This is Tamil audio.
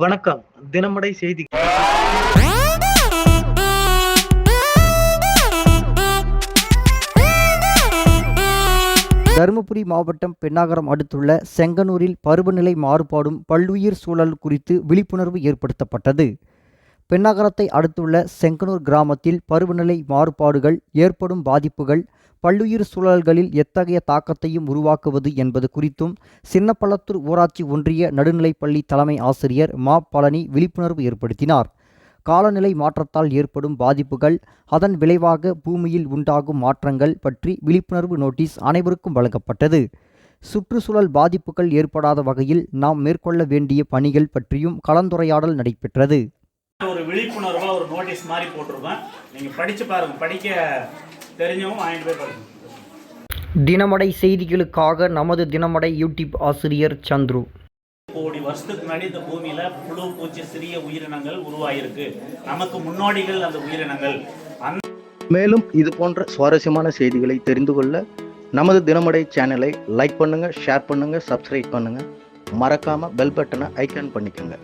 வணக்கம். தினமடை செய்தி. தருமபுரி மாவட்டம் பெண்ணாகரம் அடுத்துள்ள செங்கனூரில் பருவநிலை மாறுபாடும் பல்லுயிர் சூழல் குறித்து விழிப்புணர்வு ஏற்படுத்தப்பட்டது. பெண்ணாகரத்தை அடுத்துள்ள செங்கனூர் கிராமத்தில் பருவநிலை மாறுபாடுகள் ஏற்படும் பாதிப்புகள் பல்லுயிர் சூழல்களில் எத்தகைய தாக்கத்தையும் உருவாக்குவது என்பது குறித்தும் சின்னப்பள்ளத்தூர் ஊராட்சி ஒன்றிய நடுநிலைப்பள்ளி தலைமை ஆசிரியர் மா. பழனி விழிப்புணர்வு ஏற்படுத்தினார். காலநிலை மாற்றத்தால் ஏற்படும் பாதிப்புகள் அதன் விளைவாக பூமியில் உண்டாகும் மாற்றங்கள் பற்றி விழிப்புணர்வு நோட்டீஸ் அனைவருக்கும் வழங்கப்பட்டது. சுற்றுச்சூழல் பாதிப்புகள் ஏற்படாத வகையில் நாம் மேற்கொள்ள வேண்டிய பணிகள் பற்றியும் கலந்துரையாடல் நடைபெற்றது. ஒரு விழிப்புணர்வாக ஒரு நோட்டீஸ் மாதிரி போட்டிருக்கோம். நீங்கள் படித்து பாருங்கள் படிக்க தெரிஞ்சவங்க வாங்கிட்டு போய் தினமடை செய்திகளுக்காக நமது தினமடை யூடியூப் ஆசிரியர் சந்துரு. கோடி வருஷத்துக்கு முன்னாடி இந்த பூமியில புழு பூச்சி சிறிய உயிரினங்கள் உருவாயிருக்கு. நமக்கு முன்னோடிகள் அந்த உயிரினங்கள். மேலும் இது போன்ற சுவாரஸ்யமான செய்திகளை தெரிந்து கொள்ள நமது தினமடை சேனலை லைக் பண்ணுங்க ஷேர் பண்ணுங்க சப்ஸ்கிரைப் பண்ணுங்க. மறக்காம பெல் பட்டனை ஐக்கான் பண்ணிக்கோங்க.